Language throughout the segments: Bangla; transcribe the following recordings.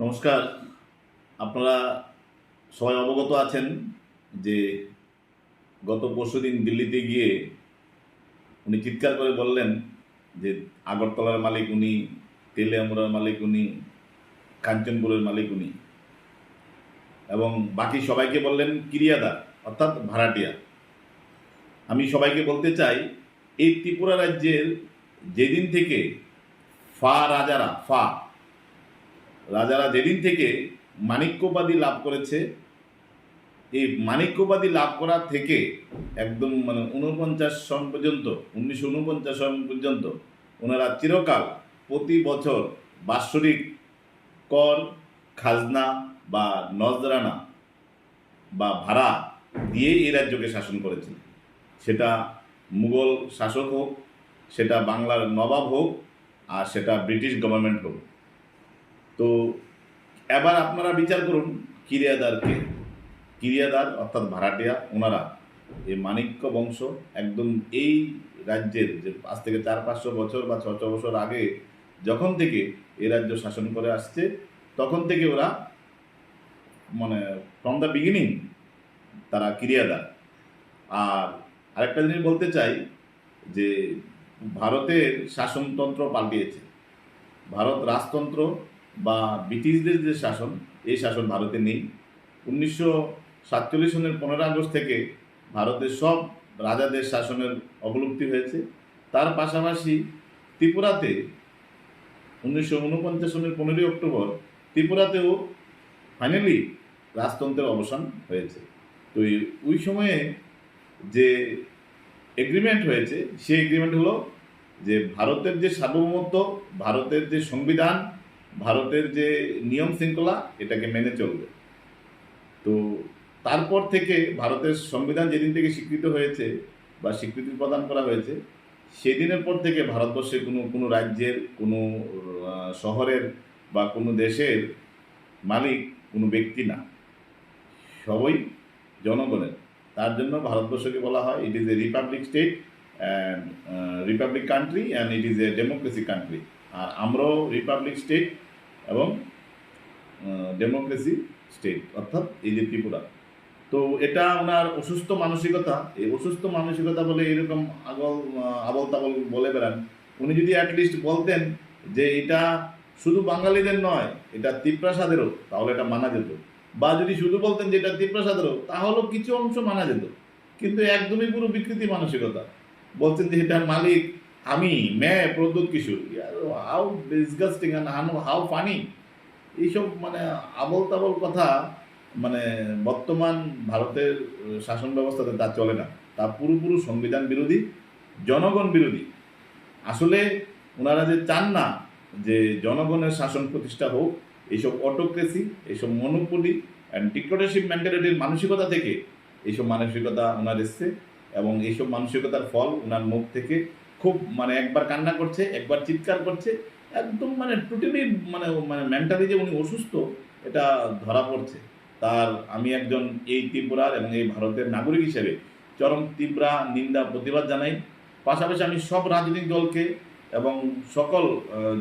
নমস্কার। আপনারা সবাই অবগত আছেন যে গত পরশুদিন দিল্লিতে গিয়ে উনি চিৎকার করে বললেন যে আগরতলার মালিক উনি, তেলিয়ামুড়ার মালিক উনি, কাঞ্চনপুরের মালিক উনি। এবং বাকি সবাইকে বললেন কিরিয়াদার অর্থাৎ ভাড়াটিয়া। আমি সবাইকে বলতে চাই, এই ত্রিপুরা রাজ্যের যেদিন থেকে ফা রাজারা, ফা রাজারা যেদিন থেকে মাণিক্যবাদী লাভ করেছে, এই মাণিক্যবাদী লাভ করা থেকে একদম মানে উনপঞ্চাশ সন পর্যন্ত, উনিশশো উনপঞ্চাশ সন পর্যন্ত ওনারা চিরকাল প্রতি বছর বাৎসরিক কর, খাজনা বা নজরানা বা ভাড়া দিয়ে এই রাজ্যকে শাসন করেছেন। সেটা মুঘল শাসক হোক, সেটা বাংলার নবাব হোক, আর সেটা ব্রিটিশ গভর্নমেন্ট হোক। তো এবার আপনারা বিচার করুন, কিরিয়াদারকে। কিরিয়াদার অর্থাৎ ভাড়াটিয়া, ওনারা এই মাণিক্য বংশ, একদম এই রাজ্যের যে আজ থেকে চার, পাঁচশো বছর বা ছশো বছর আগে যখন থেকে এই রাজ্য শাসন করে আসছে, তখন থেকে ওরা মানে ফ্রম দ্য বিগিনিং তারা কিরিয়াদার। আর আরেকটা জিনিস বলতে চাই যে ভারতের শাসনতন্ত্র পাল্টিয়েছে। ভারত রাজতন্ত্র বা ব্রিটিশদের যে শাসন, এই শাসন ভারতে নেই। উনিশশো সাতচল্লিশ সনের পনেরো আগস্ট থেকে ভারতের সব রাজাদের শাসনের অবলুপ্তি হয়েছে। তার পাশাপাশি ত্রিপুরাতে উনিশশো উনপঞ্চাশ সনের পনেরোই অক্টোবর ত্রিপুরাতেও ফাইনালি রাজতন্ত্রের অবসান হয়েছে। তো ওই সময়ে যে এগ্রিমেন্ট হয়েছে, সেই এগ্রিমেন্ট হলো যে ভারতের যে সার্বভৌমত্ব, ভারতের যে সংবিধান ভারতের যে নিয়ম শৃঙ্খলা, এটাকে মেনে চলবে। তো তারপর থেকে ভারতের সংবিধান যেদিন থেকে স্বীকৃত হয়েছে বা স্বীকৃতি প্রদান করা হয়েছে, সেদিনের পর থেকে ভারতবর্ষে কোনো কোনো রাজ্যের, কোনো শহরের বা কোনো দেশের মালিক কোনো ব্যক্তি না। সবই জনগণের। তার জন্য ভারতবর্ষকে বলা হয় it is a republic state republic country and it is a democracy country আর আমরাও রিপাবলিক স্টেট এবং ডেমোক্রেসি স্টেট অর্থাৎ এই যে ত্রিপুরা। তো এটা ওনার অসুস্থ মানসিকতা। এই অসুস্থ মানসিকতা বলে এরকম আগল আবল তাবল বলে বেড়ান। উনি যদি অ্যাটলিস্ট বলতেন যে এটা শুধু বাঙালিদের নয়, এটা তিপ্রাসাদেরও তাহলে এটা মানা যেত। বা যদি শুধু বলতেন যে এটা তিপ্রাসাদেরও তাহলেও কিছু অংশ মানা যেত। কিন্তু একদমই পুরো বিকৃতি মানসিকতা। বলছেন যে এটার মালিক আমি মে Pradyot Kishore. How disgusting and how funny এইসব মানে আবল তাবল কথা মানে বর্তমান ভারতের শাসন ব্যবস্থাতে তা চলে না। তা পুরোপুরো সংবিধান বিরোধী, জনগণ বিরোধী। আসলে ওনারা যে চান না যে জনগণের শাসন প্রতিষ্ঠা হোক, এইসব অটোক্রেসি এইসব মনোপলি অ্যান্ড ডিক্টেটরশিপ মেন্টালিটির মানসিকতা থেকে এইসব মানসিকতা ওনার এসছে এবং এইসব মানসিকতার ফল ওনার মুখ থেকে খুব মানে একবার কান্না করছে, একবার চিৎকার করছে, একদম মানে টোটালি মানে মানে মেন্টালি যে উনি অসুস্থ, এটা ধরা পড়ছে। তার আমি একজন এই ত্রিপুরার এবং এই ভারতের নাগরিক হিসেবে চরম তীব্রা নিন্দা, প্রতিবাদ জানাই। পাশাপাশি আমি সব রাজনৈতিক দলকে এবং সকল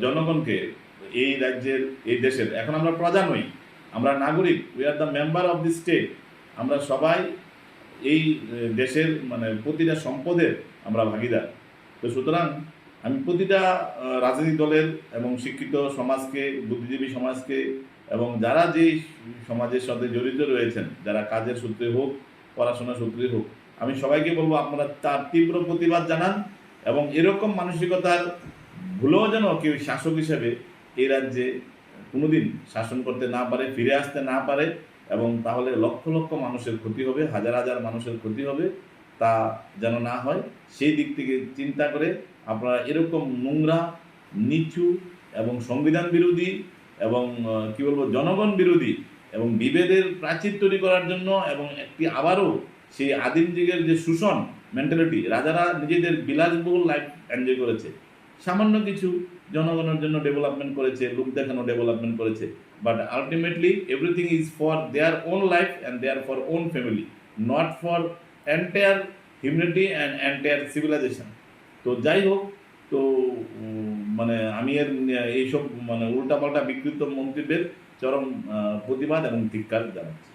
জনগণকে এই রাজ্যের, এই দেশের, এখন আমরা প্রজা নই আমরা নাগরিক we are the member of the state আমরা সবাই এই দেশের মানে প্রতিটা সম্পদের আমরা ভাগিদার। তো সুতরাং আমি প্রতিটা রাজনৈতিক দলের এবং শিক্ষিত সমাজকে, বুদ্ধিজীবী সমাজকে এবং যারা যেই সমাজের সাথে জড়িত রয়েছেন, যারা কাজের সূত্রে হোক, পড়াশোনার সূত্রে হোক, আমি সবাইকে বলব আপনারা তার তীব্র প্রতিবাদ জানান এবং এরকম মানসিকতার ভুলেও যেন কেউ শাসক হিসেবে এই রাজ্যে কোনোদিন শাসন করতে না পারে, ফিরে আসতে না পারে এবং তাহলে লক্ষ লক্ষ মানুষের ক্ষতি হবে, হাজার হাজার মানুষের ক্ষতি হবে। তা যেন না হয়, সেই দিক থেকে চিন্তা করে আপনারা এরকম নোংরা, নিচু এবং সংবিধান বিরোধী এবং কি বলব, জনগণ বিরোধী এবং বিভেদের প্রাচীর তৈরি করার জন্য এবং একটি আবারও সেই আদিম যুগের যে শোষণ মেন্টালিটি রাজারা নিজেদের বিলাসবহুল লাইফ এনজয় করেছে। সামান্য কিছু জনগণের জন্য ডেভেলপমেন্ট করেছে, লোক দেখানো ডেভেলপমেন্ট করেছে but ultimately everything is for their own life and their for own family not for entire humanity and entire civilization তো যাই হোক, তো মানে আমি এর, এইসব মানে উল্টাপাল্টা বিকৃত মন্তব্যের চরম প্রতিবাদ এবং ধিক্কার জানাচ্ছি।